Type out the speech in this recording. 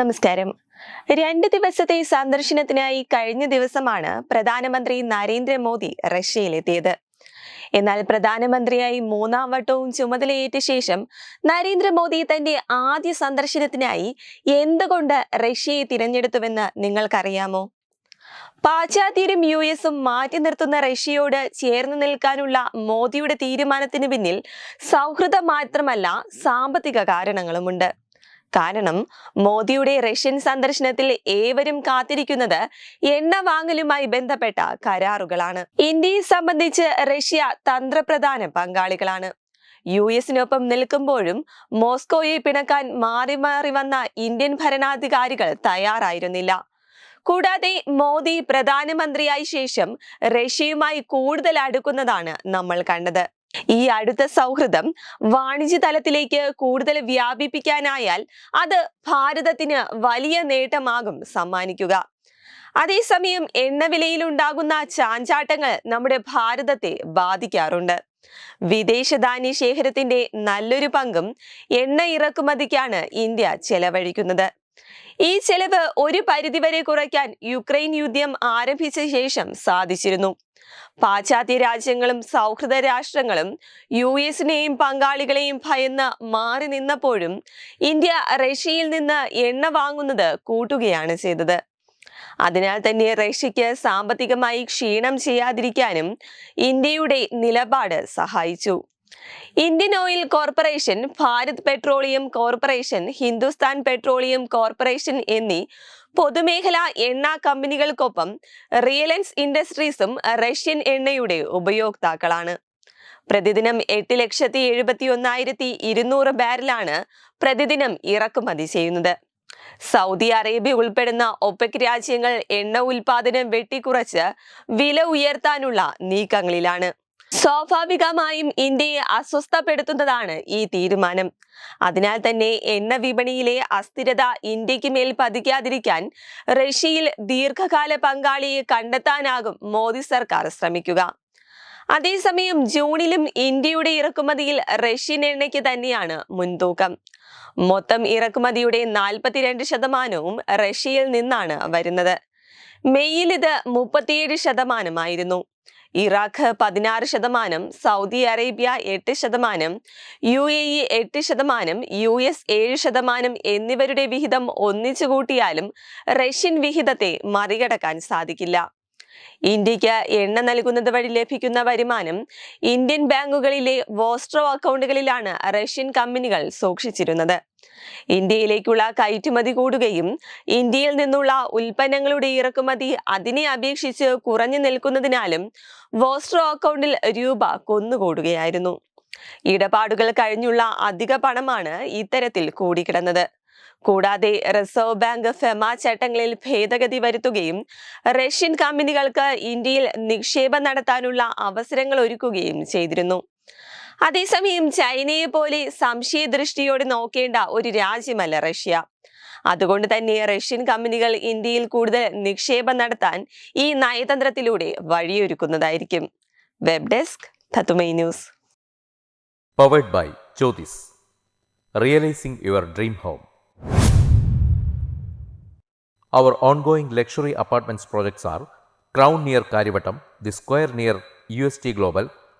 നമസ്കാരം. രണ്ട് ദിവസത്തെ സന്ദർശനത്തിനായി കഴിഞ്ഞ ദിവസമാണ് പ്രധാനമന്ത്രി നരേന്ദ്രമോദി റഷ്യയിലെത്തിയത്. എന്നാൽ പ്രധാനമന്ത്രിയായി മൂന്നാം വട്ടവും ചുമതലയേറ്റ ശേഷം നരേന്ദ്രമോദി തന്റെ ആദ്യ സന്ദർശനത്തിനായി എന്തുകൊണ്ട് റഷ്യയെ തിരഞ്ഞെടുത്തുവെന്ന് നിങ്ങൾക്കറിയാമോ? പാശ്ചാത്യരും യു എസും മാറ്റി നിർത്തുന്ന റഷ്യയോട് ചേർന്ന് നിൽക്കാനുള്ള മോദിയുടെ തീരുമാനത്തിന് പിന്നിൽ സൗഹൃദം മാത്രമല്ല സാമ്പത്തിക കാരണങ്ങളുമുണ്ട്. കാരണം മോദിയുടെ റഷ്യൻ സന്ദർശനത്തിൽ ഏവരും കാത്തിരിക്കുന്നത് എണ്ണ വാങ്ങലുമായി ബന്ധപ്പെട്ട കരാറുകളാണ്. ഇന്ത്യയെ സംബന്ധിച്ച് റഷ്യ തന്ത്രപ്രധാന പങ്കാളികളാണ്. യു എസിനൊപ്പം നിൽക്കുമ്പോഴും മോസ്കോയെ പിണക്കാൻ മാറി മാറി വന്ന ഇന്ത്യൻ ഭരണാധികാരികൾ തയ്യാറായിരുന്നില്ല. കൂടാതെ മോദി പ്രധാനമന്ത്രിയായ ശേഷം റഷ്യയുമായി കൂടുതൽ അടുക്കുന്നതാണ് നമ്മൾ കണ്ടത്. ഈ അടുത്ത സൗഹൃദം വാണിജ്യ തലത്തിലേക്ക് കൂടുതൽ വ്യാപിപ്പിക്കാനായാൽ അത് ഭാരതത്തിന് വലിയ നേട്ടമാകും സമ്മാനിക്കുക. അതേസമയം എണ്ണവിലയിലുണ്ടാകുന്ന ചാഞ്ചാട്ടങ്ങൾ നമ്മുടെ ഭാരതത്തെ ബാധിക്കാറുണ്ട്. വിദേശ ധാന്യ ശേഖരത്തിന്റെ നല്ലൊരു പങ്കും എണ്ണ ഇറക്കുമതിക്കാണ് ഇന്ത്യ ചെലവഴിക്കുന്നത്. ഈ ചെലവ് ഒരു പരിധിവരെ കുറയ്ക്കാൻ യുക്രൈൻ യുദ്ധം ആരംഭിച്ച ശേഷം സാധിച്ചിരുന്നു. പാശ്ചാത്യ രാജ്യങ്ങളും സൗഹൃദ രാഷ്ട്രങ്ങളും യു എസിനെയും പങ്കാളികളെയും ഭയന്ന് മാറി നിന്നപ്പോഴും ഇന്ത്യ റഷ്യയിൽ നിന്ന് എണ്ണ വാങ്ങുന്നത് കൂട്ടുകയാണ് ചെയ്തത്. അതിനാൽ തന്നെ റഷ്യയ്ക്ക് സാമ്പത്തികമായി ക്ഷീണം ചെയ്യാതിരിക്കാനും ഇന്ത്യയുടെ നിലപാട് സഹായിച്ചു. Indian oil corporation Bharat petroleum corporation Hindustan petroleum corporation എന്നീ പൊതുമേഖലാ എണ്ണ കമ്പനികൾക്കൊപ്പം റിയലൻസ് ഇൻഡസ്ട്രീസും റഷ്യൻ എണ്ണയുടെ ഉപയോക്താക്കളാണ്. പ്രതിദിനം എട്ട് ലക്ഷത്തി എഴുപത്തി ഒന്നായിരത്തി ഇരുന്നൂറ് ബാരലാണ് പ്രതിദിനം ഇറക്കുമതി ചെയ്യുന്നത്. സൗദി അറേബ്യ ഉൾപ്പെടുന്ന ഒപെക് രാജ്യങ്ങൾ എണ്ണ ഉൽപാദനം വെട്ടിക്കുറച്ച് വില ഉയർത്താനുള്ള നീക്കങ്ങളിലാണ്. സ്വാഭാവികമായും ഇന്ത്യയെ അസ്വസ്ഥപ്പെടുത്തുന്നതാണ് ഈ തീരുമാനം. അതിനാൽ തന്നെ എണ്ണ വിപണിയിലെ അസ്ഥിരത ഇന്ത്യയ്ക്ക് മേൽ പതിക്കാതിരിക്കാൻ റഷ്യയിൽ ദീർഘകാല പങ്കാളിയെ കണ്ടെത്താനാകും മോദി സർക്കാർ ശ്രമിക്കുക. അതേസമയം ജൂണിലും ഇന്ത്യയുടെ ഇറക്കുമതിയിൽ റഷ്യൻ എണ്ണയ്ക്ക് തന്നെയാണ് മുൻതൂക്കം. മൊത്തം ഇറക്കുമതിയുടെ നാൽപ്പത്തിരണ്ട് ശതമാനവും റഷ്യയിൽ നിന്നാണ് വരുന്നത്. മെയ്യിൽ ഇത് മുപ്പത്തിയേഴ് ശതമാനമായിരുന്നു. ഇറാഖ് പതിനാറ് ശതമാനം സൗദി അറേബ്യ എട്ട് ശതമാനം യു എ ഇ എട്ട് ശതമാനം യു എസ് ഏഴ് ശതമാനം എന്നിവരുടെ വിഹിതം ഒന്നിച്ചു കൂട്ടിയാലും റഷ്യൻ വിഹിതത്തെ മറികടക്കാൻ സാധിക്കില്ല. ഇന്ത്യയ്ക്ക് എണ്ണ നൽകുന്നത് വഴി ലഭിക്കുന്ന വരുമാനം ഇന്ത്യൻ ബാങ്കുകളിലെ വോസ്ട്രോ അക്കൗണ്ടുകളിലാണ് റഷ്യൻ കമ്പനികൾ സൂക്ഷിച്ചിരുന്നത്. ഇന്ത്യയിലേക്കുള്ള കയറ്റുമതി കൂടുകയും ഇന്ത്യയിൽ നിന്നുള്ള ഉൽപ്പന്നങ്ങളുടെ ഇറക്കുമതി അതിനെ അപേക്ഷിച്ച് കുറഞ്ഞു നിൽക്കുന്നതിനാലും വോസ്ട്രോ അക്കൗണ്ടിൽ രൂപ കൊന്നുകൂടുകയായിരുന്നു. ഇടപാടുകൾ കഴിഞ്ഞുള്ള അധിക പണമാണ് ഇത്തരത്തിൽ കൂടിക്കിടന്നത്. കൂടാതെ റിസർവ് ബാങ്ക് ഫെമ ചട്ടങ്ങളിൽ ഭേദഗതി വരുത്തുകയും റഷ്യൻ കമ്പനികൾക്ക് ഇന്ത്യയിൽ നിക്ഷേപം നടത്താനുള്ള അവസരങ്ങൾ ഒരുക്കുകയും ചെയ്തിരുന്നു. അതേസമയം ചൈനയെ പോലെ സംശയദൃഷ്ടിയോടെ നോക്കേണ്ട ഒരു രാജ്യമല്ല റഷ്യ. അതുകൊണ്ട് തന്നെ റഷ്യൻ കമ്പനികൾ ഇന്ത്യയിൽ കൂടുതൽ നിക്ഷേപം നടത്താൻ ഈ നയതന്ത്രത്തിലൂടെ വഴിയൊരുക്കുന്നതായിരിക്കും. Web desk news. Powered by Jyothis realising your dream home our ongoing luxury apartments projects are crown near Kariavattom the square near U S T Crown